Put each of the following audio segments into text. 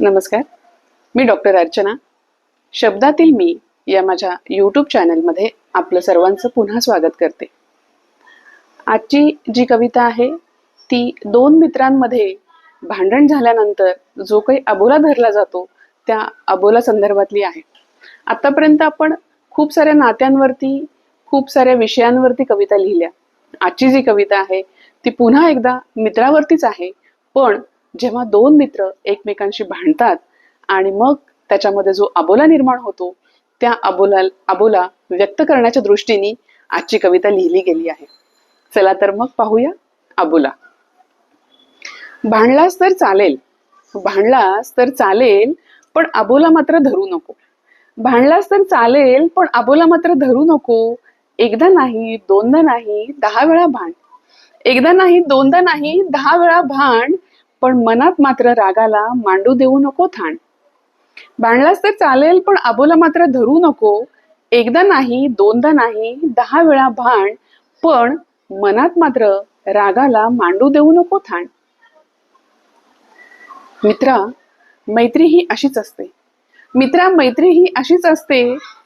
नमस्कार. मी डॉक्टर अर्चना. शब्दातील मी या माझ्या यूट्यूब चॅनलमध्ये आपलं सर्वांचं पुन्हा स्वागत करते. आजची जी कविता आहे ती दोन मित्रांमध्ये भांडण झाल्यानंतर जो काही अबोला धरला जातो त्या अबोला संदर्भातली आहे. आतापर्यंत आपण खूप साऱ्या नात्यांवरती खूप साऱ्या विषयांवरती कविता लिहिल्या. आजची जी कविता आहे ती पुन्हा एकदा मित्रावरतीच आहे पण जेव्हा दोन मित्र एकमेकांशी भांडतात आणि मग त्याच्यामध्ये जो अबोला निर्माण होतो त्या अबोला अबोला व्यक्त करण्याच्या दृष्टीने आजची कविता लिहिली गेली आहे. चला तर मग पाहूया अबोला. भांडलास तर चालेल भांडलास तर चालेल पण अबोला मात्र धरू नको. भांडलास तर चालेल पण अबोला मात्र धरू नको. एकदा नाही दोनदा नाही दहा वेळा भांड. एकदा नाही दोनदा नाही दहा वेळा भांड पण मनात मात्र रागाला मांडू देऊ नको थाण भांडलास तर चालेल पण अबोला मात्र धरू नको. एकदा नाही दोनदा नाही दहा वेळा भांड पण मनात मात्र रागाला मांडू देऊ नको थाण मित्रा मैत्री ही अशीच असते. मित्रा मैत्री ही अशीच असते.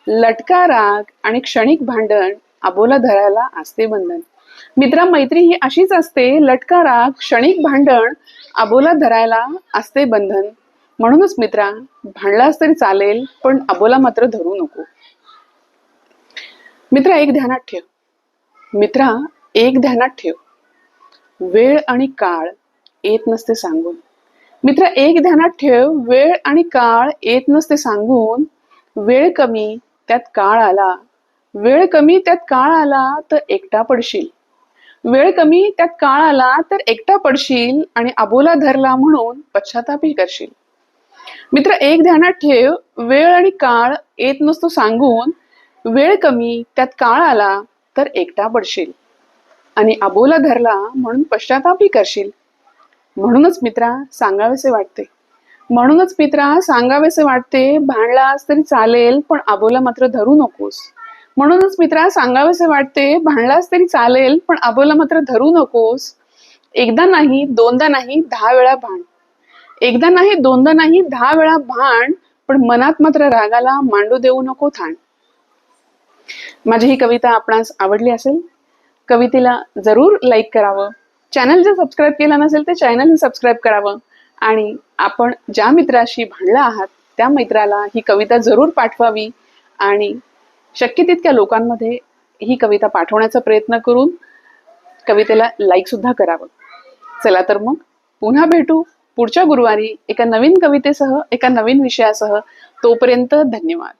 लटका राग आणि क्षणिक भांडण अबोला धरायला असते बंधन. मित्रा मैत्री ही अशीच असते. लटका राग क्षणिक भांडण अबोला धरायला असते बंधन. म्हणूनच मित्रा भांडलास तरी चालेल पण अबोला मात्र धरू नको. मित्रा एक ध्यानात ठेव. मित्रा एक ध्यानात ठेव. वेळ आणि काळ येत नसते सांगून. मित्र एक ध्यानात ठेव. वेळ आणि काळ येत नसते सांगून. वेळ कमी त्यात काळ आला. वेळ कमी त्यात काळ आला तर एकटा पडशील. वेळ कमी त्यात काळ आला तर एकटा पडशील आणि अबोला धरला म्हणून पश्चातापही करशील. मित्र एक ध्यानात ठेव वेळ आणि काळ येत नसतो सांगून. वेळ कमी त्यात काळ आला तर एकटा पडशील. आणि अबोला धरला म्हणून पश्चातापही करशील. म्हणूनच मित्रा सांगावेसे वाटते. म्हणूनच मित्रा सांगावेसे वाटते. भांडलास तरी चालेल पण अबोला मात्र धरू नकोस. म्हणूनच मित्रा सांगावेसे वाटते भांडलास तरी चालेल पण अबोला मात्र धरू नकोस. एकदा नाही दोनदा नाही दहा वेळा भांड. एकदा नाही दोनदा नाही दहा वेळा भांड पण मनात मात्र रागाला मांडू देऊ नको थांड. माझी ही कविता आपणास आवडली असेल? कवितेला जरूर लाईक करावं. चॅनल जर सबस्क्राईब केलं नसेल तर चॅनल सबस्क्राईब करावं. आणि आपण ज्या मित्राशी भांडला आहात त्या मित्राला ही कविता जरूर पाठवावी. आणि शक्य तितक्या लोकांमध्ये ही कविता पाठवण्याचा प्रयत्न करून कवितेला लाईक सुद्धा करावं. चला तर मग पुन्हा भेटू पुढच्या गुरुवारी एका नवीन कवितेसह एका नवीन विषयासह. तोपर्यंत धन्यवाद.